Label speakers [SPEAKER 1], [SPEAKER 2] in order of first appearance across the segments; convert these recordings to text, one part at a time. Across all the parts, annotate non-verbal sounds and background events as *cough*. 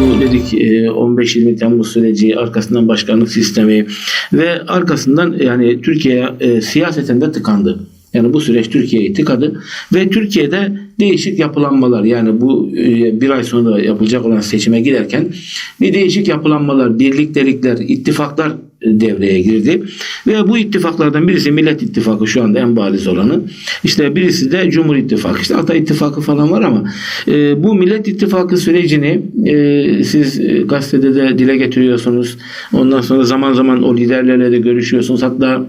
[SPEAKER 1] bu dedik e, 15-20 Temmuz süreci, arkasından başkanlık sistemi ve arkasından yani Türkiye e, siyaseten de tıkandı. Yani bu süreç Türkiye'yi tıkadı ve Türkiye'de değişik yapılanmalar yani bu e, bir ay sonra yapılacak olan seçime giderken bir değişik yapılanmalar, birliktelikler, ittifaklar e, devreye girdi. Ve bu ittifaklardan birisi Millet İttifakı şu anda en bariz olanı. İşte birisi de Cumhur İttifakı. İşte Ata İttifakı falan var ama e, bu Millet İttifakı sürecini e, siz e, gazetede de dile getiriyorsunuz. Ondan sonra zaman zaman o liderlerle de görüşüyorsunuz. Hatta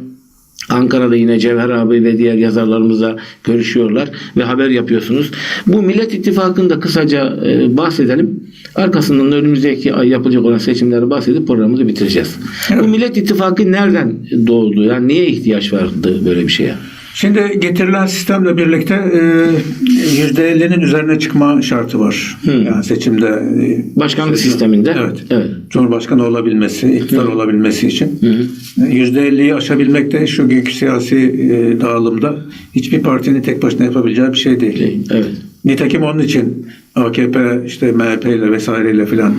[SPEAKER 1] Ankara'da yine Cevher abi ve diğer yazarlarımızla görüşüyorlar ve haber yapıyorsunuz. Bu Millet İttifakı'nda kısaca e, bahsedelim. Arkasından da önümüzdeki ay yapılacak olan seçimleri bahsedip programımızı bitireceğiz. Bu Millet İttifakı nereden doğdu? Yani niye ihtiyaç vardı böyle bir şeye?
[SPEAKER 2] Şimdi getirilen sistemle birlikte e, %50'nin üzerine çıkma şartı var. Yani seçimde e,
[SPEAKER 1] Başkanlık
[SPEAKER 2] seçim-
[SPEAKER 1] sisteminde.
[SPEAKER 2] Evet.
[SPEAKER 1] Evet.
[SPEAKER 2] Cumhurbaşkanı olabilmesi, iktidar olabilmesi için %50'yi aşabilmek de şu günkü siyasi e, dağılımda hiçbir partinin tek başına yapabileceği bir şey değil.
[SPEAKER 1] Evet.
[SPEAKER 2] Nitekim onun için AKP işte MHP ile vesaireyle filan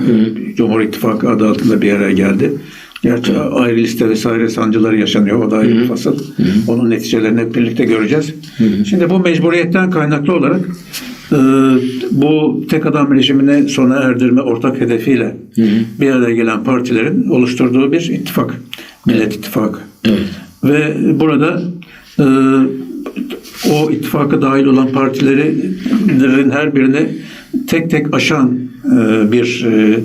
[SPEAKER 2] Cumhur İttifakı adı altında bir araya geldi. Gerçi ayrı liste vesaire sancıları yaşanıyor. O da ayrı bir fasıl. Onun neticelerini hep birlikte göreceğiz. Şimdi bu mecburiyetten kaynaklı olarak e, bu tek adam rejimini sona erdirme ortak hedefiyle bir araya gelen partilerin oluşturduğu bir ittifak. Millet İttifakı.
[SPEAKER 1] Evet.
[SPEAKER 2] Ve burada e, o ittifaka dahil olan partilerin her birini tek tek aşan bir e,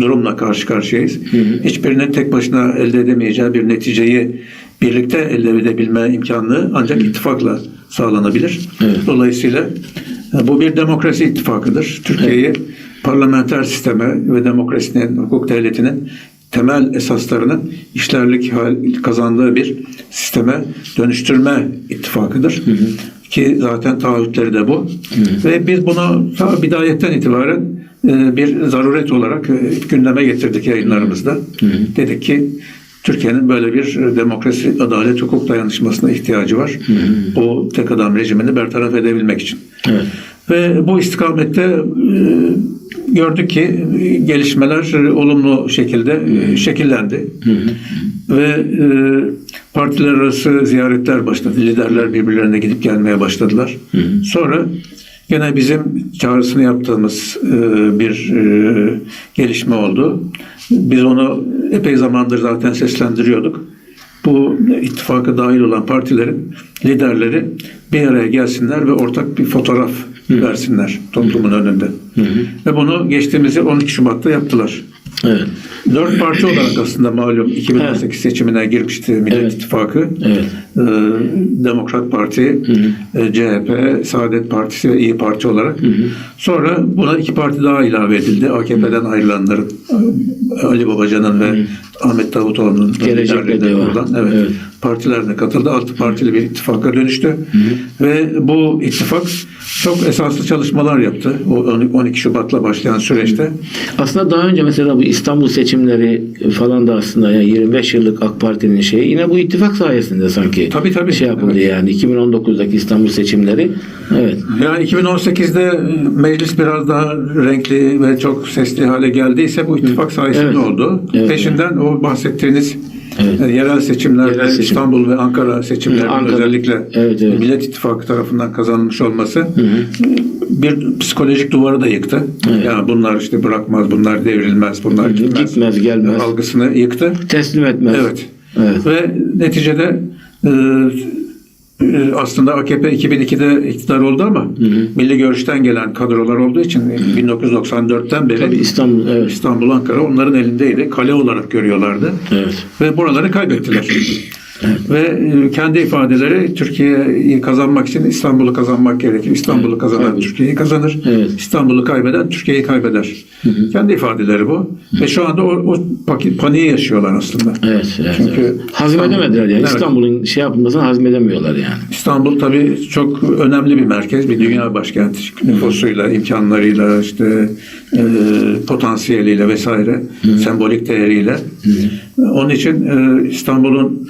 [SPEAKER 2] durumla karşı karşıyayız. Hiçbirinin tek başına elde edemeyeceği bir neticeyi birlikte elde edebilme imkanı ancak ittifakla sağlanabilir.
[SPEAKER 1] Evet.
[SPEAKER 2] Dolayısıyla e, bu bir demokrasi ittifakıdır. Türkiye'yi parlamenter sisteme ve demokrasinin, hukuk devletinin temel esaslarının işlerlik hal kazandığı bir sisteme dönüştürme ittifakıdır. Ki zaten taahhütleri de bu. Ve biz bunu ta bidayetten itibaren e, bir zaruret olarak e, gündeme getirdik yayınlarımızda. Dedik ki Türkiye'nin böyle bir e, demokrasi, adalet, hukuk dayanışmasına ihtiyacı var. O tek adam rejimini bertaraf edebilmek için.
[SPEAKER 1] Evet.
[SPEAKER 2] Ve bu istikamette e, gördük ki e, gelişmeler e, olumlu şekilde e, şekillendi. Ve e, partiler arası ziyaretler başladı. Liderler birbirlerine gidip gelmeye başladılar. Sonra gene bizim çağrısını yaptığımız e, bir e, gelişme oldu. Biz onu epey zamandır zaten seslendiriyorduk bu ittifaka dahil olan partilerin liderleri bir araya gelsinler ve ortak bir fotoğraf versinler toplumun önünde. Ve bunu geçtiğimiz yıl 12 Şubat'ta yaptılar.
[SPEAKER 1] Evet.
[SPEAKER 2] Dört parti *clears throat* olarak aslında malum 2018 seçimine girmişti Millet
[SPEAKER 1] Evet.
[SPEAKER 2] İttifakı.
[SPEAKER 1] Evet.
[SPEAKER 2] Ee, Demokrat Parti, e, CHP, Saadet Partisi ve İyi Parti olarak. Sonra buna iki parti daha ilave edildi. AKP'den ayrılanların Ali Babacan'ın ve Ahmet Davutoğlu'nun
[SPEAKER 1] Gelecek
[SPEAKER 2] kurulan, evet,
[SPEAKER 1] Evet.
[SPEAKER 2] partiler de katıldı. Altı partili bir ittifaka dönüştü. Ve bu ittifak çok esaslı çalışmalar yaptı. O 12 Şubat'la başlayan süreçte.
[SPEAKER 1] Aslında daha önce mesela bu İstanbul seçimleri falan da aslında yani 25 yıllık AK Parti'nin şeyi yine bu ittifak sayesinde sanki
[SPEAKER 2] Tabii, tabii.
[SPEAKER 1] şey yapıldı
[SPEAKER 2] Evet.
[SPEAKER 1] yani 2019'daki İstanbul seçimleri. Evet.
[SPEAKER 2] Yani 2018'de meclis biraz daha renkli ve çok sesli hale geldiyse bu ittifak sayesinde
[SPEAKER 1] Evet.
[SPEAKER 2] oldu.
[SPEAKER 1] Evet,
[SPEAKER 2] Peşinden o bahsettiğiniz
[SPEAKER 1] Evet.
[SPEAKER 2] e, yerel seçimlerde
[SPEAKER 1] Yerel seçim.
[SPEAKER 2] İstanbul ve Ankara seçimlerinin
[SPEAKER 1] Ankara.
[SPEAKER 2] özellikle
[SPEAKER 1] Evet, evet.
[SPEAKER 2] Millet İttifakı tarafından kazanılmış olması bir psikolojik duvarı da yıktı. Yani bunlar işte bırakmaz, bunlar devrilmez, bunlar gitmez.
[SPEAKER 1] Gitmez, gelmez.
[SPEAKER 2] Algısını yıktı.
[SPEAKER 1] Teslim etmez.
[SPEAKER 2] Evet.
[SPEAKER 1] Evet.
[SPEAKER 2] Ve neticede e, aslında AKP 2002'de iktidar oldu ama milli görüşten gelen kadrolar olduğu için 1994'ten beri
[SPEAKER 1] Tabii İstanbul evet.
[SPEAKER 2] İstanbul, Ankara onların elindeydi. Kale olarak görüyorlardı.
[SPEAKER 1] Evet.
[SPEAKER 2] Ve buraları kaybettiler. Ve e, kendi ifadeleri Türkiye'yi kazanmak için İstanbul'u kazanmak gerekiyor. İstanbul'u kazanan
[SPEAKER 1] Evet.
[SPEAKER 2] Türkiye'yi kazanır.
[SPEAKER 1] Evet.
[SPEAKER 2] İstanbul'u kaybeden Türkiye'yi kaybeder. Kendi ifadeleri bu. Ve şu anda o, o paniği yaşıyorlar aslında.
[SPEAKER 1] Evet, evet,
[SPEAKER 2] Çünkü
[SPEAKER 1] evet. Hazmedemediler yani.
[SPEAKER 2] Evet.
[SPEAKER 1] İstanbul'un şey yapılmasını hazmedemiyorlar yani.
[SPEAKER 2] İstanbul tabii çok önemli bir merkez, bir dünya başkenti nüfusuyla, imkanlarıyla, işte e, potansiyeliyle vesaire, sembolik değeriyle Onun için e, İstanbul'un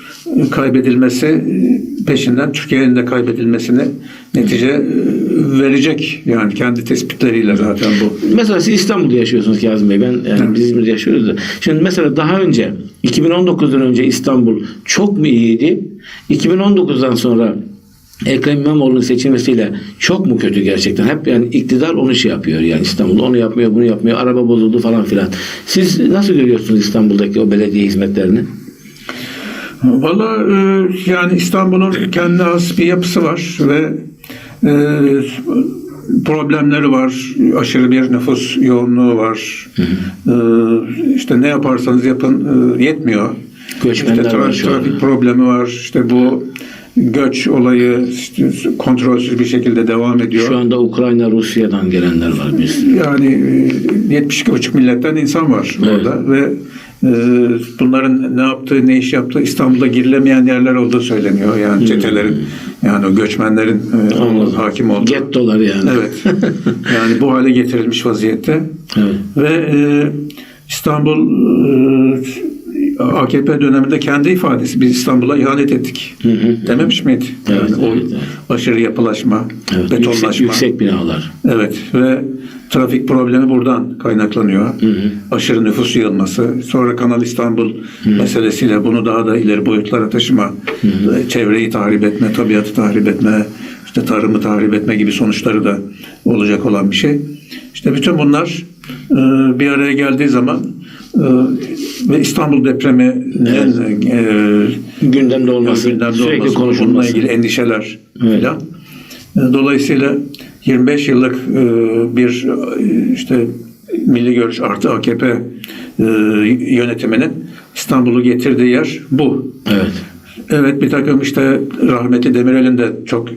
[SPEAKER 2] kaybedilmesi e, peşinden Türkiye'nin de kaybedilmesine netice e, verecek. Yani kendi tespitleriyle zaten bu.
[SPEAKER 1] Mesela siz İstanbul'da yaşıyorsunuz Kazım Bey. Ben yani biz İzmir'de yaşıyoruz da. Şimdi mesela daha önce 2019'dan önce İstanbul çok mu iyiydi? 2019'dan sonra Ekrem İmamoğlu'nun seçilmesiyle çok mu kötü gerçekten? Hep yani iktidar onu şey yapıyor yani İstanbul'da onu yapmıyor, bunu yapmıyor, araba bozuldu falan filan. Siz nasıl görüyorsunuz İstanbul'daki o belediye hizmetlerini?
[SPEAKER 2] Valla e, yani İstanbul'un kendi has bir yapısı var ve e, problemleri var. Aşırı bir nüfus yoğunluğu var. E, işte ne yaparsanız yapın e, yetmiyor.
[SPEAKER 1] Göçmenler
[SPEAKER 2] İşte tra-
[SPEAKER 1] var
[SPEAKER 2] trafik problemi var. İşte bu göç olayı kontrolsüz bir şekilde devam ediyor.
[SPEAKER 1] Şu anda Ukrayna, Rusya'dan gelenler var biz.
[SPEAKER 2] Yani e, 72,5 milletten insan var
[SPEAKER 1] Evet.
[SPEAKER 2] orada ve e, bunların ne yaptığı, ne iş yaptığı İstanbul'da girilemeyen yerler olduğu söyleniyor. Yani çetelerin, yani o göçmenlerin e,
[SPEAKER 1] Anladım.
[SPEAKER 2] hakim olduğu.
[SPEAKER 1] Gettolar yani.
[SPEAKER 2] Evet. *laughs* yani bu hale getirilmiş vaziyette.
[SPEAKER 1] Evet.
[SPEAKER 2] Ve e, İstanbul e, AKP döneminde kendi ifadesi biz İstanbul'a ihanet ettik. Dememiş miydi?
[SPEAKER 1] Evet,
[SPEAKER 2] Yani o
[SPEAKER 1] evet,
[SPEAKER 2] aşırı yapılaşma,
[SPEAKER 1] Evet,
[SPEAKER 2] betonlaşma.
[SPEAKER 1] yüksek, yüksek binalar.
[SPEAKER 2] Evet ve trafik problemi buradan kaynaklanıyor. Aşırı nüfus yığılması. Sonra Kanal İstanbul meselesiyle bunu daha da ileri boyutlara taşıma. e, Çevreyi tahrip etme, tabiatı tahrip etme, işte tarımı tahrip etme gibi sonuçları da olacak olan bir şey. İşte bütün bunlar e, bir araya geldiği zaman e, ve İstanbul depreminin e,
[SPEAKER 1] Gündemde olması,
[SPEAKER 2] gündemde
[SPEAKER 1] sürekli
[SPEAKER 2] olması, bununla
[SPEAKER 1] konuşulması.
[SPEAKER 2] ilgili endişeler
[SPEAKER 1] Evet.
[SPEAKER 2] filan. E, Dolayısıyla 25 yıllık e, bir e, işte Milli Görüş artı AKP e, yönetiminin İstanbul'u getirdiği yer bu.
[SPEAKER 1] Evet.
[SPEAKER 2] Evet bir takım işte rahmetli Demirel'in de çok e,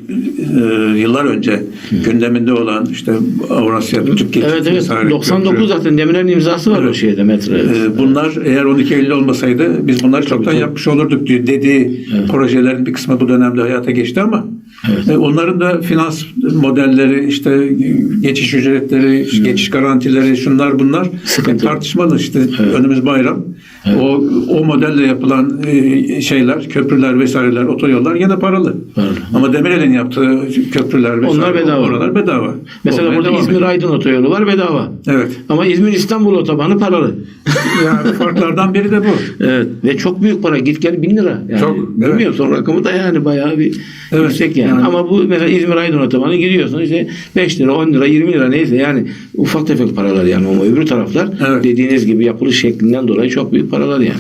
[SPEAKER 2] yıllar önce gündeminde olan işte Avrasya Türk Geçit
[SPEAKER 1] Evet evet.
[SPEAKER 2] vesaire
[SPEAKER 1] 99
[SPEAKER 2] köprü.
[SPEAKER 1] zaten Demirel'in imzası var o şeyde metro. Evet.
[SPEAKER 2] Ee, Bunlar eğer 12 Eylül olmasaydı biz bunları çoktan yapmış olurduk diyor. Dediği projelerin bir kısmı bu dönemde hayata geçti ama e, onların da finans modelleri işte geçiş ücretleri, geçiş garantileri şunlar bunlar
[SPEAKER 1] Sıkıntı.
[SPEAKER 2] tartışmalı işte önümüz bayram. O o modelle yapılan e, şeyler, köprüler vesaireler, otoyollar gene paralı.
[SPEAKER 1] Paralı.
[SPEAKER 2] Ama Demirel'in yaptığı köprüler vesaire
[SPEAKER 1] Onlar bedava.
[SPEAKER 2] oralar bedava.
[SPEAKER 1] Mesela
[SPEAKER 2] Olmaya
[SPEAKER 1] burada İzmir. Aydın otoyolu var bedava.
[SPEAKER 2] Evet.
[SPEAKER 1] Ama İzmir İstanbul otobanı paralı. *laughs*
[SPEAKER 2] Yani farklardan biri de bu.
[SPEAKER 1] Evet ve çok büyük para git gel bin lira. Yani
[SPEAKER 2] Çok, evet.
[SPEAKER 1] Bilmiyorum son rakamı da yani bayağı bir
[SPEAKER 2] Evet,
[SPEAKER 1] yüksek yani.
[SPEAKER 2] yani.
[SPEAKER 1] Ama bu mesela İzmir Aydın otobanı giriyorsun işte 5 lira 10 lira 20 lira neyse yani ufak tefek paralar yani ama öbür taraflar
[SPEAKER 2] Evet.
[SPEAKER 1] dediğiniz gibi yapılış şeklinden dolayı çok büyük paralar yani.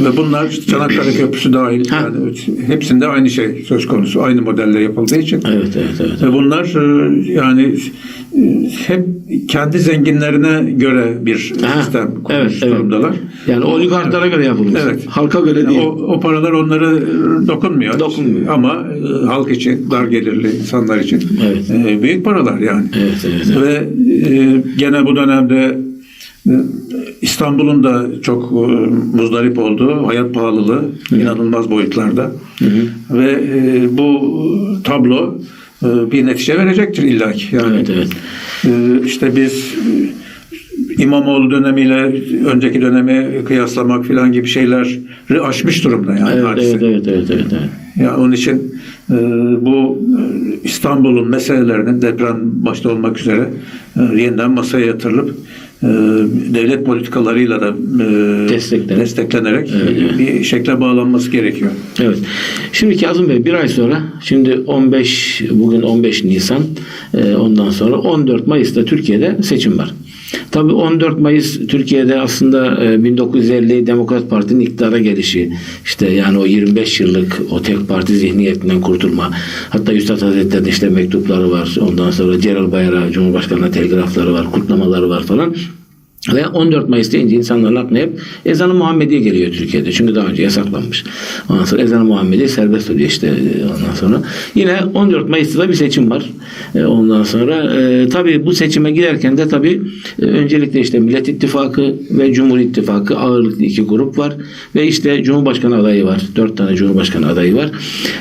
[SPEAKER 2] Ve bunlar Çanakkale *clears throat* Köprüsü dahil
[SPEAKER 1] Ha.
[SPEAKER 2] yani hepsinde aynı şey söz konusu. Aynı modelle yapıldığı için.
[SPEAKER 1] Evet evet evet.
[SPEAKER 2] Ve bunlar e, yani e, hep kendi zenginlerine göre bir
[SPEAKER 1] Ha,
[SPEAKER 2] sistem kurmuş
[SPEAKER 1] evet, evet.
[SPEAKER 2] durumdalar.
[SPEAKER 1] Yani oligarklara göre yapılmış.
[SPEAKER 2] Evet.
[SPEAKER 1] Halka göre değil.
[SPEAKER 2] O, o paralar onlara e, dokunmuyor.
[SPEAKER 1] Dokunmuyor.
[SPEAKER 2] Ama halk için, dar gelirli insanlar için
[SPEAKER 1] Evet.
[SPEAKER 2] büyük paralar yani.
[SPEAKER 1] Evet evet. evet.
[SPEAKER 2] Ve gene bu dönemde İstanbul'un da çok e, muzdarip olduğu hayat pahalılığı inanılmaz boyutlarda. Ve e, bu tablo e, bir netice verecektir illaki. Yani
[SPEAKER 1] Evet evet.
[SPEAKER 2] işte biz İmamoğlu dönemiyle önceki dönemi kıyaslamak falan gibi şeyleri aşmış durumda yani
[SPEAKER 1] Evet,
[SPEAKER 2] hadise.
[SPEAKER 1] evet, evet, evet, evet, evet.
[SPEAKER 2] Yani onun için e, bu İstanbul'un meselelerinin deprem başta olmak üzere e, yeniden masaya yatırılıp devlet politikalarıyla da e,
[SPEAKER 1] Desteklenerek.
[SPEAKER 2] desteklenerek
[SPEAKER 1] Evet, evet.
[SPEAKER 2] bir şekle bağlanması gerekiyor.
[SPEAKER 1] Evet. Şimdi Kazım Bey bir ay sonra şimdi 15 bugün 15 Nisan e, ondan sonra 14 Mayıs'ta Türkiye'de seçim var. Tabii 14 Mayıs Türkiye'de aslında e, 1950 Demokrat Parti'nin iktidara gelişi. İşte yani o 25 yıllık o tek parti zihniyetinden kurtulma. Hatta Üstad Hazretleri'nin işte mektupları var. Ondan sonra Celal Bayar'a Cumhurbaşkanı'na telgrafları var kutlamaları var falan ve 14 Mayıs deyince insanların aklına hep ezanı Muhammediye geliyor Türkiye'de. Çünkü daha önce yasaklanmış. Ondan sonra ezanı Muhammediye serbest oluyor işte e, ondan sonra. Yine 14 Mayıs'ta da bir seçim var. E, Ondan sonra e, tabii bu seçime girerken de tabii e, öncelikle işte Millet İttifakı ve Cumhur İttifakı ağırlıklı iki grup var. Ve işte Cumhurbaşkanı adayı var. Dört tane Cumhurbaşkanı adayı var.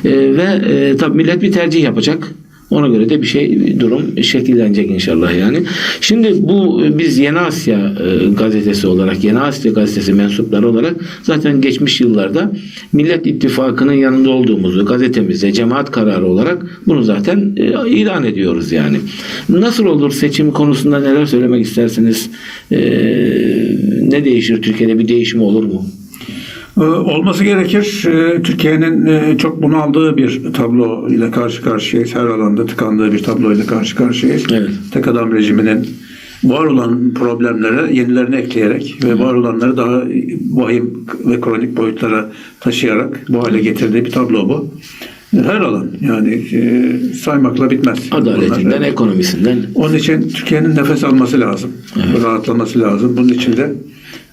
[SPEAKER 1] E, ve e, tabii millet bir tercih yapacak. Ona göre de bir şey durum şekillenecek inşallah yani. Şimdi bu biz Yeni Asya e, gazetesi olarak Yeni Asya gazetesi mensupları olarak zaten geçmiş yıllarda Millet İttifakı'nın yanında olduğumuzu gazetemizde cemaat kararı olarak bunu zaten e, ilan ediyoruz yani. Nasıl olur seçim konusunda neler söylemek istersiniz? E, ne değişir Türkiye'de bir değişim olur mu?
[SPEAKER 2] Ee, Olması gerekir. Ee, Türkiye'nin e, çok bunaldığı bir tablo ile karşı karşıyayız. Her alanda tıkandığı bir tablo ile karşı karşıyayız.
[SPEAKER 1] Evet.
[SPEAKER 2] Tek adam rejiminin var olan problemlere yenilerini ekleyerek ve var olanları daha vahim ve kronik boyutlara taşıyarak bu hale getirdiği bir tablo bu. Her alan yani e, saymakla bitmez.
[SPEAKER 1] Adaletinden,
[SPEAKER 2] Bunlar, evet.
[SPEAKER 1] ekonomisinden.
[SPEAKER 2] Onun için Türkiye'nin nefes alması lazım. Rahatlaması lazım. Bunun için de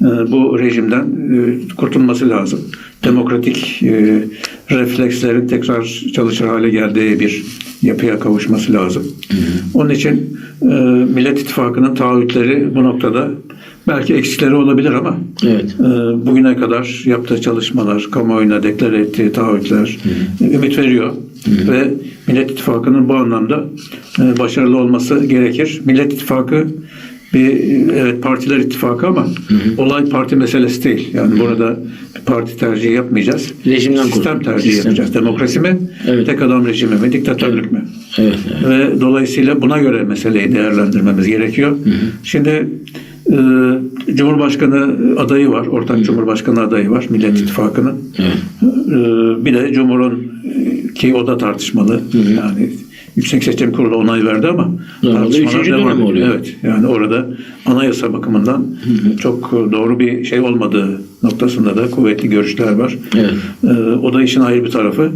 [SPEAKER 2] bu rejimden e, kurtulması lazım. Demokratik e, reflekslerin tekrar çalışır hale geldiği bir yapıya kavuşması lazım. Onun için e, Millet İttifakı'nın taahhütleri bu noktada belki eksikleri olabilir ama
[SPEAKER 1] Evet.
[SPEAKER 2] bugüne kadar yaptığı çalışmalar, kamuoyuna deklar ettiği taahhütler ümit veriyor. Ve Millet İttifakı'nın bu anlamda başarılı olması gerekir. Millet İttifakı bir evet partiler ittifakı ama olay parti meselesi değil. Yani burada bir parti tercihi yapmayacağız.
[SPEAKER 1] Rejimden
[SPEAKER 2] Sistem
[SPEAKER 1] kurtulmak.
[SPEAKER 2] tercihi
[SPEAKER 1] Sistem.
[SPEAKER 2] yapacağız. Demokrasi mi?
[SPEAKER 1] Evet.
[SPEAKER 2] Tek adam rejimi mi? Diktatörlük mü?
[SPEAKER 1] Evet. evet.
[SPEAKER 2] Ve dolayısıyla buna göre meseleyi değerlendirmemiz gerekiyor. Şimdi e, Cumhurbaşkanı adayı var. Ortak Cumhurbaşkanı adayı var. Millet İttifakı'nın.
[SPEAKER 1] Evet.
[SPEAKER 2] E, bir de Cumhur'un e, ki o da tartışmalı. Yani Yüksek Seçim Kurulu onay verdi ama tartışmalar devam ediyor.
[SPEAKER 1] oluyor.
[SPEAKER 2] Evet. Yani orada anayasa bakımından çok doğru bir şey olmadığı noktasında da kuvvetli görüşler var.
[SPEAKER 1] Evet.
[SPEAKER 2] Ee, o da işin ayrı bir tarafı.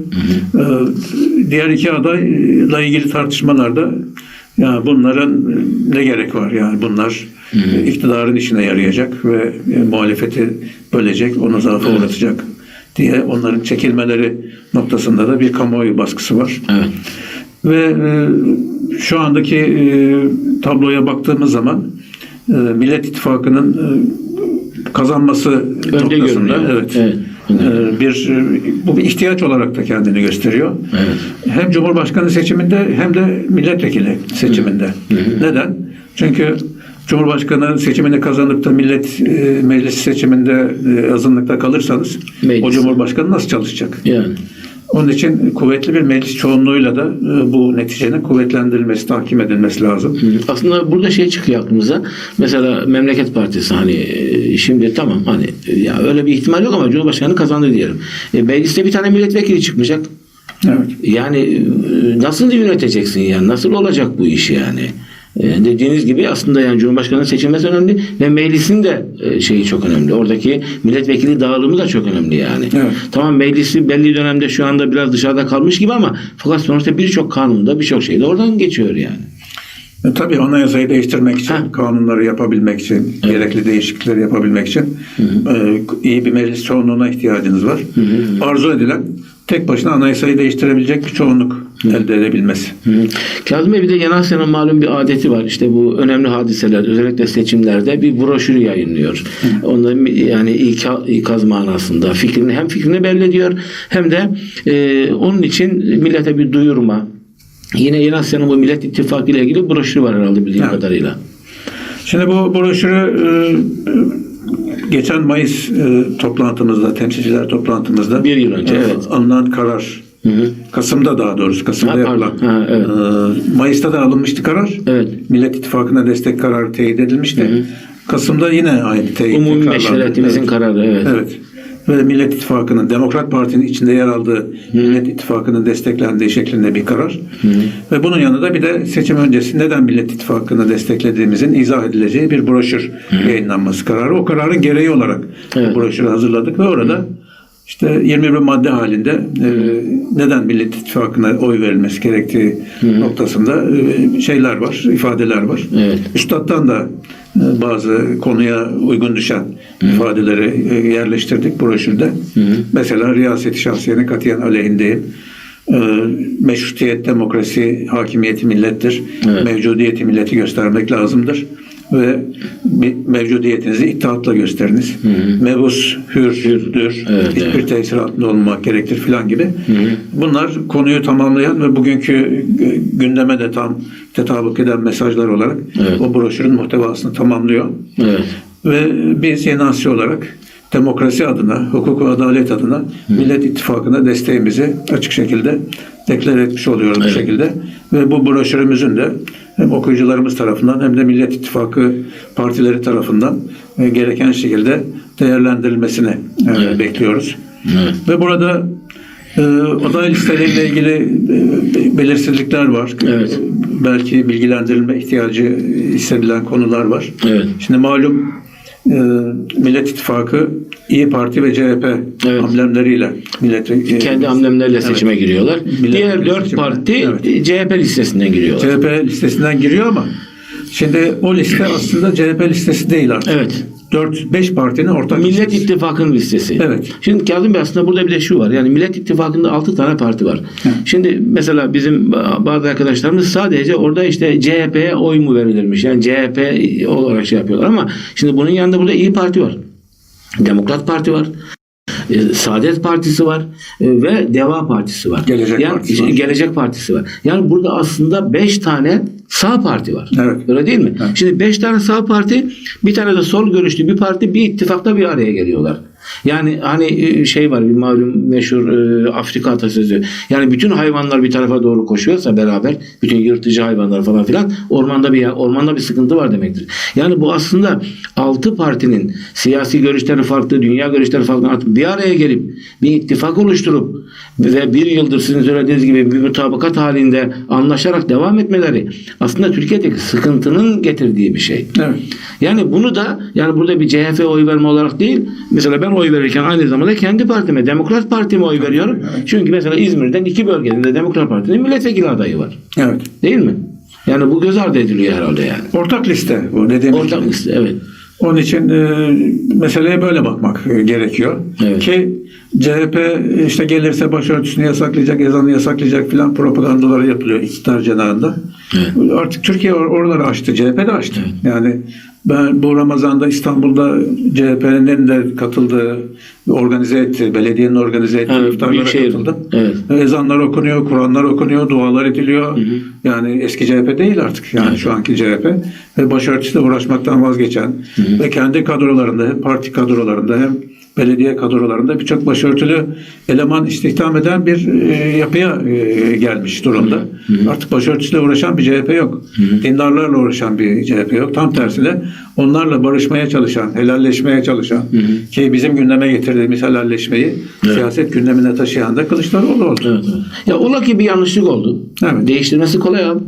[SPEAKER 2] Ee, diğer iki adayla ilgili tartışmalarda ya bunların ne gerek var yani bunlar e, iktidarın işine yarayacak ve e, muhalefeti bölecek, onu zaafa uğratacak diye onların çekilmeleri noktasında da bir kamuoyu baskısı var.
[SPEAKER 1] Evet.
[SPEAKER 2] Ve e, şu andaki e, tabloya baktığımız zaman e, Millet İttifakı'nın e, kazanması
[SPEAKER 1] Önde
[SPEAKER 2] noktasında
[SPEAKER 1] görünüyor.
[SPEAKER 2] evet,
[SPEAKER 1] Evet.
[SPEAKER 2] e, bir e, bu bir ihtiyaç olarak da kendini gösteriyor.
[SPEAKER 1] Evet.
[SPEAKER 2] Hem Cumhurbaşkanı seçiminde hem de milletvekili seçiminde. Neden? Çünkü Cumhurbaşkanı seçimini kazanıp da millet e, meclis seçiminde e, azınlıkta kalırsanız
[SPEAKER 1] Meclis.
[SPEAKER 2] o Cumhurbaşkanı nasıl çalışacak?
[SPEAKER 1] Yani.
[SPEAKER 2] Onun için kuvvetli bir meclis çoğunluğuyla da e, bu neticenin kuvvetlendirilmesi, tahkim edilmesi lazım.
[SPEAKER 1] Aslında burada şey çıkıyor aklımıza. Mesela Memleket Partisi hani e, şimdi tamam hani ya öyle bir ihtimal yok ama Cumhurbaşkanı kazandı diyelim. E, mecliste bir tane milletvekili çıkmayacak.
[SPEAKER 2] Evet.
[SPEAKER 1] Yani e, nasıl yöneteceksin yani? Nasıl olacak bu iş yani? E, dediğiniz gibi aslında yani Cumhurbaşkanı seçilmesi önemli ve meclisin de e, şeyi çok önemli. Oradaki milletvekili dağılımı da çok önemli yani.
[SPEAKER 2] Evet.
[SPEAKER 1] Tamam meclisi belli dönemde şu anda biraz dışarıda kalmış gibi ama fakat sonuçta birçok kanunda birçok şey de oradan geçiyor yani.
[SPEAKER 2] E, tabii anayasayı değiştirmek için,
[SPEAKER 1] Ha.
[SPEAKER 2] kanunları yapabilmek için, gerekli değişiklikleri yapabilmek için e, iyi bir meclis çoğunluğuna ihtiyacınız var. Arzu edilen tek başına anayasayı değiştirebilecek bir çoğunluk elde edebilmesi.
[SPEAKER 1] Hı. Kazım Bey bir de Yeni Asya'nın malum bir adeti var. İşte bu önemli hadiseler özellikle seçimlerde bir broşürü yayınlıyor. Onların yani ika, ikaz manasında fikrini hem fikrini belli ediyor hem de e, onun için millete bir duyurma. Yine Yeni Asya'nın bu Millet İttifakı ile ilgili broşürü var herhalde bildiğim
[SPEAKER 2] Evet.
[SPEAKER 1] kadarıyla.
[SPEAKER 2] Şimdi bu broşürü e, geçen Mayıs e, toplantımızda, temsilciler toplantımızda
[SPEAKER 1] Bir yıl önce,
[SPEAKER 2] e,
[SPEAKER 1] evet.
[SPEAKER 2] alınan karar
[SPEAKER 1] Hı hı.
[SPEAKER 2] Kasım'da daha doğrusu Kasım'da
[SPEAKER 1] Ha,
[SPEAKER 2] yapılan.
[SPEAKER 1] Ha, evet.
[SPEAKER 2] e, Mayıs'ta da alınmıştı karar.
[SPEAKER 1] Evet.
[SPEAKER 2] Millet İttifakı'na destek kararı teyit edilmişti. Kasım'da yine aynı teyit
[SPEAKER 1] Umumi
[SPEAKER 2] tekrarlandı.
[SPEAKER 1] meşveriyetimizin
[SPEAKER 2] Evet.
[SPEAKER 1] kararı evet.
[SPEAKER 2] Evet. Ve Millet İttifakı'nın Demokrat Parti'nin içinde yer aldığı Millet İttifakı'nın desteklendiği şeklinde bir karar. Ve bunun yanında bir de seçim öncesi neden Millet İttifakı'nı desteklediğimizin izah edileceği bir broşür yayınlanması kararı. O kararın gereği olarak
[SPEAKER 1] Evet.
[SPEAKER 2] bu broşürü hazırladık ve orada işte 21 madde halinde e, neden Millet İttifakı'na oy verilmesi gerektiği noktasında e, şeyler var, ifadeler var.
[SPEAKER 1] Evet.
[SPEAKER 2] Üstad'dan da bazı konuya uygun düşen ifadeleri e, yerleştirdik broşürde. Mesela riyaseti şahsiyenin katiyen aleyhindeyim. E, Meşrutiyet, demokrasi, hakimiyeti millettir.
[SPEAKER 1] Evet.
[SPEAKER 2] Mevcudiyeti milleti göstermek lazımdır. Ve mevcudiyetinizi ittihatla gösteriniz. Mebus hürdür,
[SPEAKER 1] Evet,
[SPEAKER 2] hiçbir
[SPEAKER 1] evet.
[SPEAKER 2] tesir altında olmamak gerektir filan gibi. Bunlar konuyu tamamlayan ve bugünkü gündeme de tam tetabık eden mesajlar olarak
[SPEAKER 1] Evet.
[SPEAKER 2] o broşürün muhtevasını tamamlıyor.
[SPEAKER 1] Evet.
[SPEAKER 2] Ve biz Yeni Asya olarak demokrasi adına, hukuk ve adalet adına Millet İttifakı'na desteğimizi açık şekilde deklar etmiş oluyoruz bu
[SPEAKER 1] Evet.
[SPEAKER 2] şekilde. Ve bu broşürümüzün de hem okuyucularımız tarafından hem de Millet İttifakı partileri tarafından e, gereken şekilde değerlendirilmesini e,
[SPEAKER 1] Evet.
[SPEAKER 2] bekliyoruz.
[SPEAKER 1] Evet.
[SPEAKER 2] Ve burada e, aday listeleriyle ilgili e, belirsizlikler var.
[SPEAKER 1] Evet.
[SPEAKER 2] E, Belki bilgilendirilme ihtiyacı hissedilen konular var.
[SPEAKER 1] Evet.
[SPEAKER 2] Şimdi malum e, Millet İttifakı İyi Parti ve CHP
[SPEAKER 1] Evet.
[SPEAKER 2] amblemleriyle millet e,
[SPEAKER 1] Kendi amblemlerle seçime giriyorlar.
[SPEAKER 2] Millet-
[SPEAKER 1] Diğer dört
[SPEAKER 2] seçimi.
[SPEAKER 1] parti
[SPEAKER 2] Evet.
[SPEAKER 1] CHP listesinden giriyorlar.
[SPEAKER 2] CHP listesinden giriyor ama şimdi o liste aslında CHP listesi değil artık.
[SPEAKER 1] Evet.
[SPEAKER 2] 4-5 partinin ortak
[SPEAKER 1] Millet
[SPEAKER 2] listesi.
[SPEAKER 1] İttifakı'nın listesi.
[SPEAKER 2] Evet.
[SPEAKER 1] Şimdi Kazım Bey aslında burada bir de şu var. Yani Millet İttifakı'nda 6 tane parti var. Şimdi mesela bizim bazı arkadaşlarımız sadece orada işte CHP'ye oy mu verilirmiş? Yani CHP olarak şey yapıyorlar ama şimdi bunun yanında burada İyi Parti var. Demokrat Parti var. e, Saadet Partisi var e, ve Deva Partisi var.
[SPEAKER 2] Gelecek
[SPEAKER 1] yani,
[SPEAKER 2] Partisi var.
[SPEAKER 1] Gelecek Partisi var. Yani burada aslında 5 tane sağ parti var.
[SPEAKER 2] Evet.
[SPEAKER 1] Öyle değil mi?
[SPEAKER 2] Evet.
[SPEAKER 1] Şimdi 5 tane sağ parti, bir tane de sol görüşlü bir parti bir ittifakta bir araya geliyorlar. Yani hani e, şey var bir malum meşhur e, Afrika atasözü. Yani bütün hayvanlar bir tarafa doğru koşuyorsa beraber bütün yırtıcı hayvanlar falan filan ormanda bir ormanda bir sıkıntı var demektir. Yani bu aslında altı partinin siyasi görüşleri farklı, dünya görüşleri farklı bir araya gelip bir ittifak oluşturup ve bir yıldır sizin söylediğiniz gibi bir mutabakat halinde anlaşarak devam etmeleri aslında Türkiye'deki sıkıntının getirdiği bir şey.
[SPEAKER 2] Evet.
[SPEAKER 1] Yani bunu da yani burada bir CHP oy verme olarak değil mesela ben oy verirken aynı zamanda kendi partime Demokrat Parti'me oy veriyorum. Çünkü mesela İzmir'den iki bölgede de Demokrat Parti'nin milletvekili adayı var.
[SPEAKER 2] Evet.
[SPEAKER 1] Değil mi? Yani bu göz ardı ediliyor herhalde yani.
[SPEAKER 2] Ortak liste bu dediğimiz
[SPEAKER 1] Ortak
[SPEAKER 2] gibi.
[SPEAKER 1] liste evet.
[SPEAKER 2] Onun için e, meseleye böyle bakmak e, gerekiyor.
[SPEAKER 1] Evet.
[SPEAKER 2] Ki CHP işte gelirse başörtüsünü yasaklayacak, ezanı yasaklayacak filan propagandaları yapılıyor iktidar cenahında. Artık Türkiye or- oraları açtı, CHP de açtı. Yani ben bu Ramazan'da İstanbul'da CHP'nin de katıldığı, organize etti, belediyenin organize ettiği
[SPEAKER 1] Evet,
[SPEAKER 2] iftarlara
[SPEAKER 1] Büyükşehir.
[SPEAKER 2] katıldım.
[SPEAKER 1] Evet.
[SPEAKER 2] Ezanlar okunuyor, Kur'anlar okunuyor, dualar ediliyor. Yani eski CHP değil artık. Yani şu anki CHP. Ve başörtüsüyle uğraşmaktan vazgeçen ve kendi kadrolarında hem parti kadrolarında hem belediye kadrolarında birçok başörtülü eleman istihdam eden bir e, yapıya e, gelmiş durumda. Artık başörtüsüyle uğraşan bir CHP yok. Dindarlarla uğraşan bir CHP yok. Tam tersine onlarla barışmaya çalışan, helalleşmeye çalışan ki bizim gündeme getirdiğimiz helalleşmeyi siyaset gündemine taşıyan da Kılıçdaroğlu oldu.
[SPEAKER 1] Evet, evet. Ya ola ki bir yanlışlık oldu.
[SPEAKER 2] Evet.
[SPEAKER 1] Değiştirmesi kolay abi.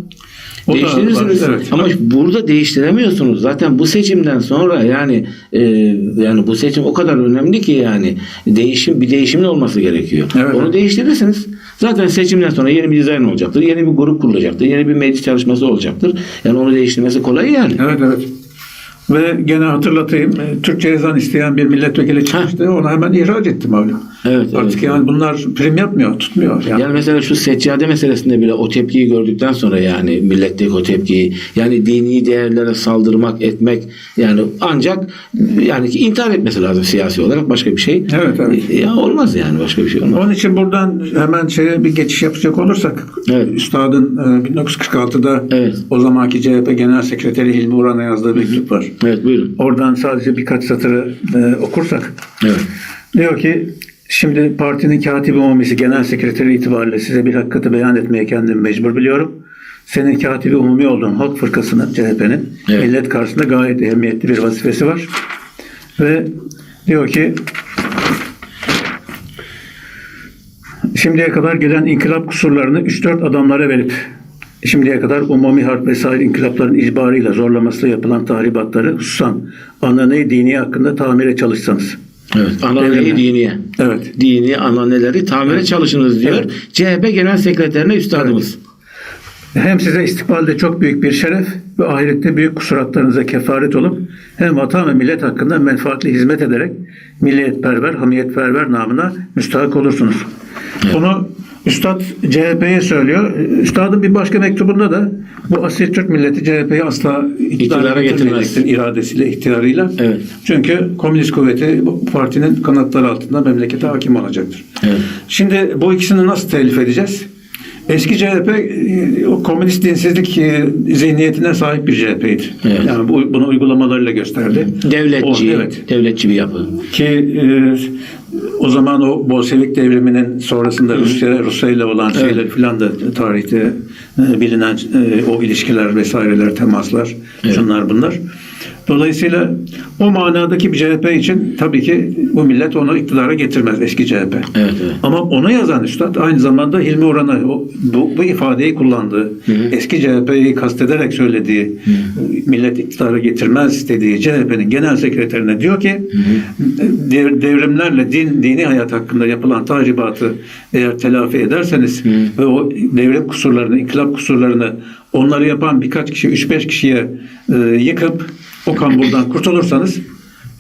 [SPEAKER 2] O
[SPEAKER 1] Değiştirirsiniz.
[SPEAKER 2] var, evet.
[SPEAKER 1] Ama burada değiştiremiyorsunuz. Zaten bu seçimden sonra yani e, yani bu seçim o kadar önemli ki yani değişim bir değişimin olması gerekiyor.
[SPEAKER 2] Evet,
[SPEAKER 1] Onu değiştirirsiniz. Zaten seçimden sonra yeni bir dizayn olacaktır. Yeni bir grup kurulacaktır. Yeni bir meclis çalışması olacaktır. Yani onu değiştirmesi kolay yani.
[SPEAKER 2] Evet evet. Ve gene hatırlatayım, e, Türkçe ezan isteyen bir milletvekili çıkmıştı. Onu hemen ihraç ettim malum.
[SPEAKER 1] Evet,
[SPEAKER 2] Artık
[SPEAKER 1] evet.
[SPEAKER 2] yani bunlar prim yapmıyor, tutmuyor. Yani.
[SPEAKER 1] Yani mesela şu seccade meselesinde bile o tepkiyi gördükten sonra yani milletteki o tepkiyi yani dini değerlere saldırmak etmek yani ancak yani intihar etmesi lazım siyasi olarak başka bir şey.
[SPEAKER 2] Evet, evet.
[SPEAKER 1] Ya olmaz yani başka bir şey olmaz.
[SPEAKER 2] Onun için buradan hemen şeye bir geçiş yapacak olursak,
[SPEAKER 1] Evet.
[SPEAKER 2] Üstad'ın e, 1946'da
[SPEAKER 1] Evet.
[SPEAKER 2] o zamanki CHP Genel Sekreteri Hilmi Uran'a yazdığı mektup var.
[SPEAKER 1] Evet buyurun.
[SPEAKER 2] Oradan sadece birkaç satırı e, okursak,
[SPEAKER 1] Evet.
[SPEAKER 2] Diyor ki şimdi partinin katibi umumisi genel sekreteri itibariyle size bir hakikati beyan etmeye kendimi mecbur biliyorum. Senin katibi umumi olduğun Halk Fırkası'nın CHP'nin
[SPEAKER 1] Evet.
[SPEAKER 2] millet karşısında gayet ehemmiyetli bir vazifesi var. Ve diyor ki şimdiye kadar gelen inkılap kusurlarını 3-4 adamlara verip şimdiye kadar umumi harp vesaire inkılapların icbarıyla zorlamasıyla yapılan tahribatları hususan ananeyi dini hakkında tamire çalışsanız.
[SPEAKER 1] Evet. Ananeyi diniye.
[SPEAKER 2] Evet.
[SPEAKER 1] Dini ananeleri tamire çalışınız diyor.
[SPEAKER 2] Evet.
[SPEAKER 1] CHP Genel Sekreterine üstadımız.
[SPEAKER 2] Hem size istikbalde çok büyük bir şeref ve ahirette büyük kusuratlarınıza kefaret olup hem vatan ve millet hakkında menfaatli hizmet ederek milliyetperver, hamiyetperver namına müstahak olursunuz. Bunu Üstad CHP'ye söylüyor. Üstadın bir başka mektubunda da bu asil Türk milleti CHP'yi asla
[SPEAKER 1] İktidara getirmez.
[SPEAKER 2] iradesiyle, iktidarıyla.
[SPEAKER 1] Evet.
[SPEAKER 2] Çünkü komünist kuvveti bu partinin kanatları altında memlekete hakim olacaktır.
[SPEAKER 1] Evet.
[SPEAKER 2] Şimdi bu ikisini nasıl telif edeceğiz? Eski CHP e, o komünist dinsizlik e, zihniyetine sahip bir CHP'ydi.
[SPEAKER 1] Evet.
[SPEAKER 2] Yani bu, bunu uygulamalarıyla gösterdi.
[SPEAKER 1] Devletçi,
[SPEAKER 2] O, evet.
[SPEAKER 1] devletçi bir yapı.
[SPEAKER 2] Ki e, o zaman o Bolşevik devriminin sonrasında Rusya Rusya ile olan
[SPEAKER 1] Evet.
[SPEAKER 2] şeyler filan da tarihte e, bilinen e, o ilişkiler vesaireler, temaslar,
[SPEAKER 1] Evet.
[SPEAKER 2] şunlar bunlar. Dolayısıyla o manadaki bir CHP için tabii ki bu millet onu iktidara getirmez eski CHP.
[SPEAKER 1] Evet, evet.
[SPEAKER 2] Ama onu yazan üstad aynı zamanda Hilmi Orhan'a o- bu, bu ifadeyi kullandığı, eski CHP'yi kastederek söylediği, millet iktidara getirmez dediği CHP'nin genel sekreterine diyor ki dev- devrimlerle din dini hayat hakkında yapılan tahribatı eğer telafi ederseniz ve o devrim kusurlarını, inkılap kusurlarını onları yapan birkaç kişi, 3-5 kişiye e, yıkıp o kamburdan kurtulursanız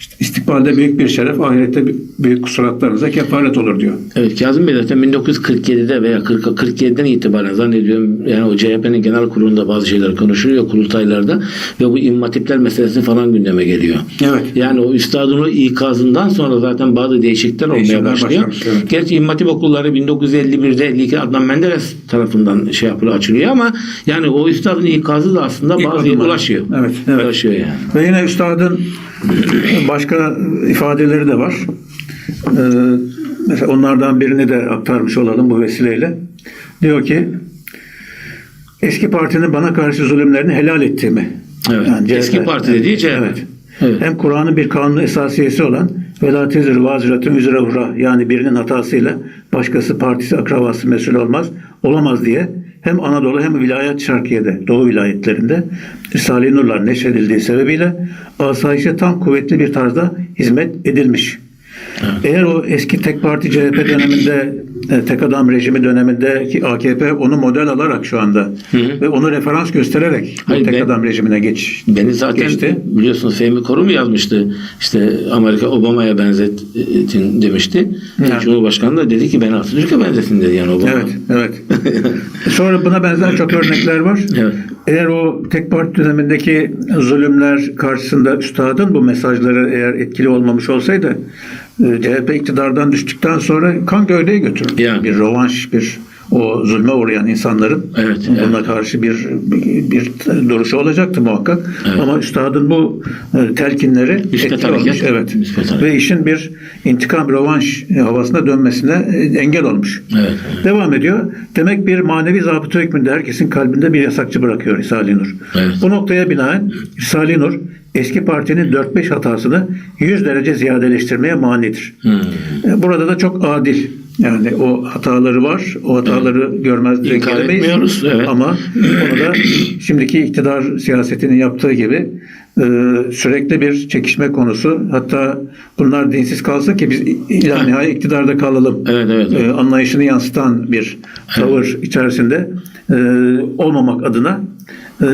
[SPEAKER 2] işte istikbalde büyük bir şeref, ahirette büyük kusuratlarınıza kefaret olur diyor.
[SPEAKER 1] Evet Kazım Bey zaten 1947'de veya 40 47'den itibaren zannediyorum yani o CHP'nin genel kurulunda bazı şeyler konuşuluyor kurultaylarda ve bu immatipler meselesi falan gündeme geliyor.
[SPEAKER 2] Evet.
[SPEAKER 1] Yani o üstadın ikazından sonra zaten bazı değişiklikler olmaya başlıyor.
[SPEAKER 2] başlamış, evet.
[SPEAKER 1] Gerçi immatip okulları 1951'de 52 Adnan Menderes tarafından şey yapılıyor açılıyor ama yani o üstadın ikazı da aslında bazı ulaşıyor.
[SPEAKER 2] Evet, evet.
[SPEAKER 1] Ulaşıyor yani.
[SPEAKER 2] Ve yine üstadın *clears throat* başka ifadeleri de var. Ee, mesela onlardan birini de aktarmış olalım bu vesileyle. Diyor ki eski partinin bana karşı zulümlerini helal ettiğimi.
[SPEAKER 1] Evet.
[SPEAKER 2] CHP
[SPEAKER 1] Eski parti dediği CHP.
[SPEAKER 2] Evet.
[SPEAKER 1] Evet.
[SPEAKER 2] Hem Kur'an'ın bir kanunu esasiyesi olan vela tezir vaziratun üzere uhra yani birinin hatasıyla başkası partisi akrabası mesul olmaz olamaz diye hem Anadolu hem vilayet Şarkiye'de Doğu vilayetlerinde Risale-i Nurlar neşredildiği sebebiyle asayişe tam kuvvetli bir tarzda hizmet edilmiş. Eğer o eski tek parti CHP döneminde e, tek adam rejimi döneminde ki AKP onu model alarak şu anda ve onu referans göstererek
[SPEAKER 1] Hayır,
[SPEAKER 2] tek
[SPEAKER 1] ben-
[SPEAKER 2] adam rejimine geç
[SPEAKER 1] Beni zaten
[SPEAKER 2] geçti.
[SPEAKER 1] biliyorsunuz Fehmi Korum yazmıştı. İşte Amerika Obama'ya benzetin demişti.
[SPEAKER 2] Yani.
[SPEAKER 1] Cumhurbaşkanı da dedi ki ben Atatürk'e benzetin dedi yani Obama.
[SPEAKER 2] Evet, evet. *laughs* Sonra buna benzer çok örnekler var.
[SPEAKER 1] Evet.
[SPEAKER 2] Eğer o tek parti dönemindeki zulümler karşısında üstadın bu mesajları eğer etkili olmamış olsaydı CHP iktidardan düştükten sonra kan gövdeyi götürür.
[SPEAKER 1] Yani.
[SPEAKER 2] Bir rovanş, bir o zulme uğrayan insanların
[SPEAKER 1] Evet,
[SPEAKER 2] buna
[SPEAKER 1] evet.
[SPEAKER 2] karşı bir, bir bir duruşu olacaktı muhakkak.
[SPEAKER 1] Evet.
[SPEAKER 2] Ama üstadın bu e, telkinleri etkili olmuş. Evet. Ve işin bir intikam rovanş havasına dönmesine e, engel olmuş.
[SPEAKER 1] Evet.
[SPEAKER 2] Devam ediyor. Demek bir manevi zabıta hükmünde herkesin kalbinde bir yasakçı bırakıyor Risale-i Nur.
[SPEAKER 1] Evet.
[SPEAKER 2] Bu noktaya binaen Risale-i Nur eski partinin 4-5 hatasını 100 derece ziyadeleştirmeye manidir.
[SPEAKER 1] Hmm.
[SPEAKER 2] E, Burada da çok adil. Yani o hataları var. O hataları görmezden
[SPEAKER 1] İnkar
[SPEAKER 2] gelemeyiz.
[SPEAKER 1] etmiyoruz, evet.
[SPEAKER 2] Ama onu da şimdiki iktidar siyasetinin yaptığı gibi e, sürekli bir çekişme konusu. Hatta bunlar dinsiz kalsın ki biz ila nihayet iktidarda kalalım
[SPEAKER 1] Evet, evet, evet.
[SPEAKER 2] e, anlayışını yansıtan bir tavır içerisinde e, olmamak adına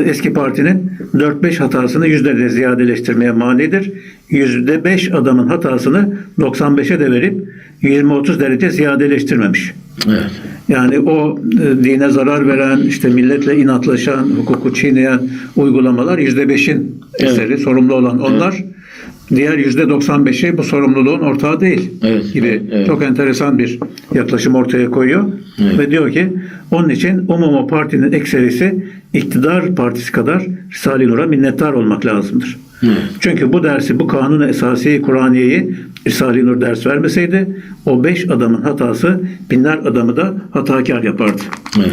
[SPEAKER 2] eski partinin 4-5 hatasını yüzde ziyadeleştirmeye manidir. Yüzde 5 adamın hatasını 95'e de verip 20-30 derece ziyadeleştirmemiş.
[SPEAKER 1] Evet.
[SPEAKER 2] Yani o e, dine zarar veren, işte milletle inatlaşan, hukuku çiğneyen uygulamalar yüzde beşin eseri, sorumlu olan onlar. Diğer yüzde 95'i bu sorumluluğun ortağı değil
[SPEAKER 1] Evet,
[SPEAKER 2] gibi
[SPEAKER 1] evet, evet.
[SPEAKER 2] çok enteresan bir yaklaşım ortaya koyuyor.
[SPEAKER 1] Evet.
[SPEAKER 2] Ve diyor ki onun için umuma partinin ekserisi iktidar partisi kadar Risale-i Nur'a minnettar olmak lazımdır.
[SPEAKER 1] Evet.
[SPEAKER 2] Çünkü bu dersi, bu kanun esasiye Kur'aniyeyi Risale-i Nur ders vermeseydi o beş adamın hatası binler adamı da hatakar yapardı.
[SPEAKER 1] Evet.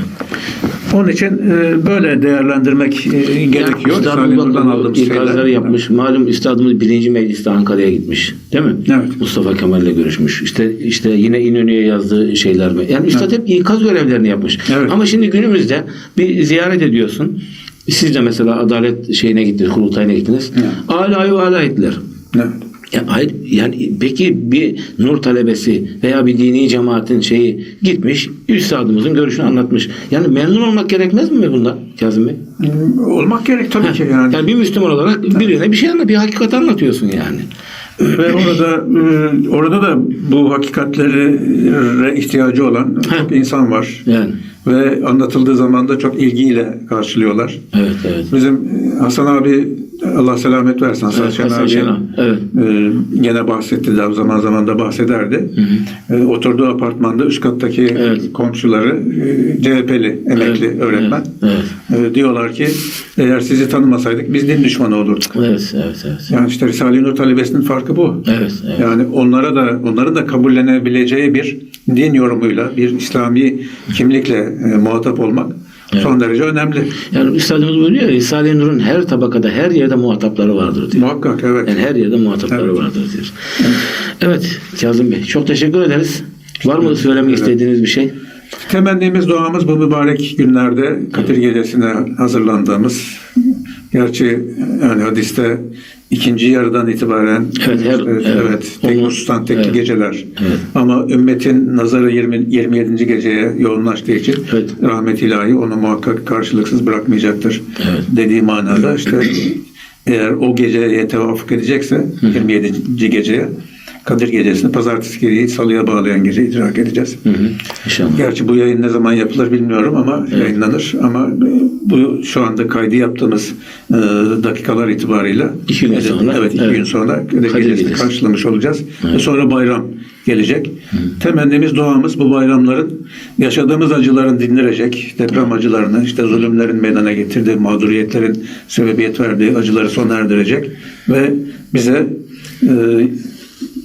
[SPEAKER 2] Onun için e, böyle değerlendirmek e, gerekiyor.
[SPEAKER 1] Üstadımız
[SPEAKER 2] aldığımız şeyler.
[SPEAKER 1] yapmış. Malum üstadımız birinci mecliste Ankara'ya gitmiş. Değil mi?
[SPEAKER 2] Evet.
[SPEAKER 1] Mustafa Kemal'le görüşmüş. İşte işte yine İnönü'ye yazdığı şeyler mi? Yani üstad hep ikaz görevlerini yapmış.
[SPEAKER 2] Evet.
[SPEAKER 1] Ama şimdi günümüzde bir ziyaret ediyorsun. Siz de mesela adalet şeyine gittiniz, kurultayına gittiniz.
[SPEAKER 2] Evet.
[SPEAKER 1] Ala ve ala ettiler.
[SPEAKER 2] Evet.
[SPEAKER 1] Ya hayır, yani peki bir nur talebesi veya bir dini cemaatin şeyi gitmiş üstadımızın görüşünü anlatmış. Yani memnun olmak gerekmez mi bundan Kazım Bey?
[SPEAKER 2] Olmak gerek tabii ki yani.
[SPEAKER 1] Yani bir Müslüman olarak birine bir şey anlat, bir hakikat anlatıyorsun yani.
[SPEAKER 2] Ve orada e, orada da bu hakikatlere ihtiyacı olan çok insan var.
[SPEAKER 1] Yani
[SPEAKER 2] Ve anlatıldığı zaman da çok ilgiyle karşılıyorlar.
[SPEAKER 1] evet evet.
[SPEAKER 2] Bizim Hasan abi Allah selamet versin Hasan
[SPEAKER 1] Evet,
[SPEAKER 2] Şen
[SPEAKER 1] Hasan
[SPEAKER 2] abi,
[SPEAKER 1] Şen abi, evet.
[SPEAKER 2] e, gene bahsetti de zaman zaman da bahsederdi. E, oturduğu apartmanda üst kattaki
[SPEAKER 1] Evet.
[SPEAKER 2] komşuları e, CHP'li emekli
[SPEAKER 1] Evet,
[SPEAKER 2] öğretmen.
[SPEAKER 1] evet,
[SPEAKER 2] E, diyorlar ki eğer sizi tanımasaydık biz din düşmanı olurduk.
[SPEAKER 1] Evet evet evet.
[SPEAKER 2] Yani işte Risale-i Nur talebesinin farkı bu.
[SPEAKER 1] Evet evet.
[SPEAKER 2] Yani onlara da onların da kabullenebileceği bir din yorumuyla, bir İslami kimlikle e, muhatap olmak son derece önemli.
[SPEAKER 1] Yani Üstadımız buyuruyor ya Risale-i Nur'un her tabakada her yerde muhatapları vardır diyor.
[SPEAKER 2] Muhakkak evet.
[SPEAKER 1] Yani her yerde muhatapları
[SPEAKER 2] Evet.
[SPEAKER 1] vardır diyor. Evet Kazım Bey çok teşekkür ederiz. Var mı söylemek
[SPEAKER 2] ederim.
[SPEAKER 1] istediğiniz bir şey?
[SPEAKER 2] Temennimiz duamız bu mübarek günlerde Kadir Gecesi'ne hazırlandığımız. Gerçi yani hadiste ikinci yarıdan itibaren
[SPEAKER 1] Evet, her-
[SPEAKER 2] evet,
[SPEAKER 1] evet.
[SPEAKER 2] evet, tek
[SPEAKER 1] evet.
[SPEAKER 2] geceler.
[SPEAKER 1] Evet.
[SPEAKER 2] Ama ümmetin nazarı 20, 27. geceye yoğunlaştığı için
[SPEAKER 1] Evet.
[SPEAKER 2] rahmet ilahi onu muhakkak karşılıksız bırakmayacaktır.
[SPEAKER 1] Evet.
[SPEAKER 2] Dediği manada işte eğer o geceye tevafuk edecekse 27. geceye Kadir Gecesi'ni pazartesi geceyi salıya bağlayan gece idrak edeceğiz.
[SPEAKER 1] Hı hı. İnşallah.
[SPEAKER 2] Gerçi bu yayın ne zaman yapılır bilmiyorum ama yayınlanır. Ama bu şu anda kaydı yaptığımız e, dakikalar itibarıyla
[SPEAKER 1] İki gün sonra,
[SPEAKER 2] evet iki
[SPEAKER 1] evet.
[SPEAKER 2] gün sonra Kadir
[SPEAKER 1] Kadir
[SPEAKER 2] Gecesi'ni
[SPEAKER 1] Gecesi.
[SPEAKER 2] karşılamış olacağız. Ve sonra bayram gelecek. Temennimiz duamız bu bayramların yaşadığımız acıların dindirecek. Deprem acılarını işte zulümlerin meydana getirdiği mağduriyetlerin sebebiyet verdiği acıları sona erdirecek ve bize e,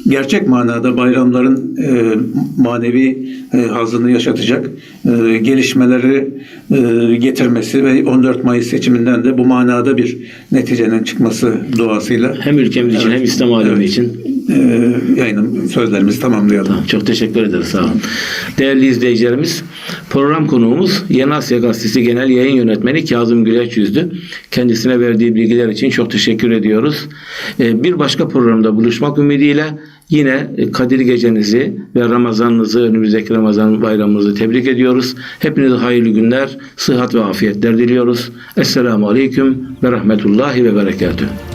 [SPEAKER 2] gerçek manada bayramların e, manevi e, hazını yaşatacak e, gelişmeleri e, getirmesi ve 14 Mayıs seçiminden de bu manada bir neticenin çıkması duasıyla
[SPEAKER 1] Hem ülkemiz için hem İslam alemi
[SPEAKER 2] Evet.
[SPEAKER 1] için
[SPEAKER 2] e, yayının sözlerimizi tamamlayalım.
[SPEAKER 1] Çok teşekkür ederiz. Sağ olun. Değerli izleyicilerimiz, program konuğumuz Yeni Asya Gazetesi Genel Yayın Yönetmeni Kazım Güleç Yüzdü. Kendisine verdiği bilgiler için çok teşekkür ediyoruz. Ee, Bir başka programda buluşmak ümidiyle yine Kadir Gecenizi ve Ramazanınızı, önümüzdeki Ramazan bayramınızı tebrik ediyoruz. Hepinize hayırlı günler, sıhhat ve afiyetler diliyoruz. Esselamu Aleyküm ve Rahmetullahi ve Berekatuhu.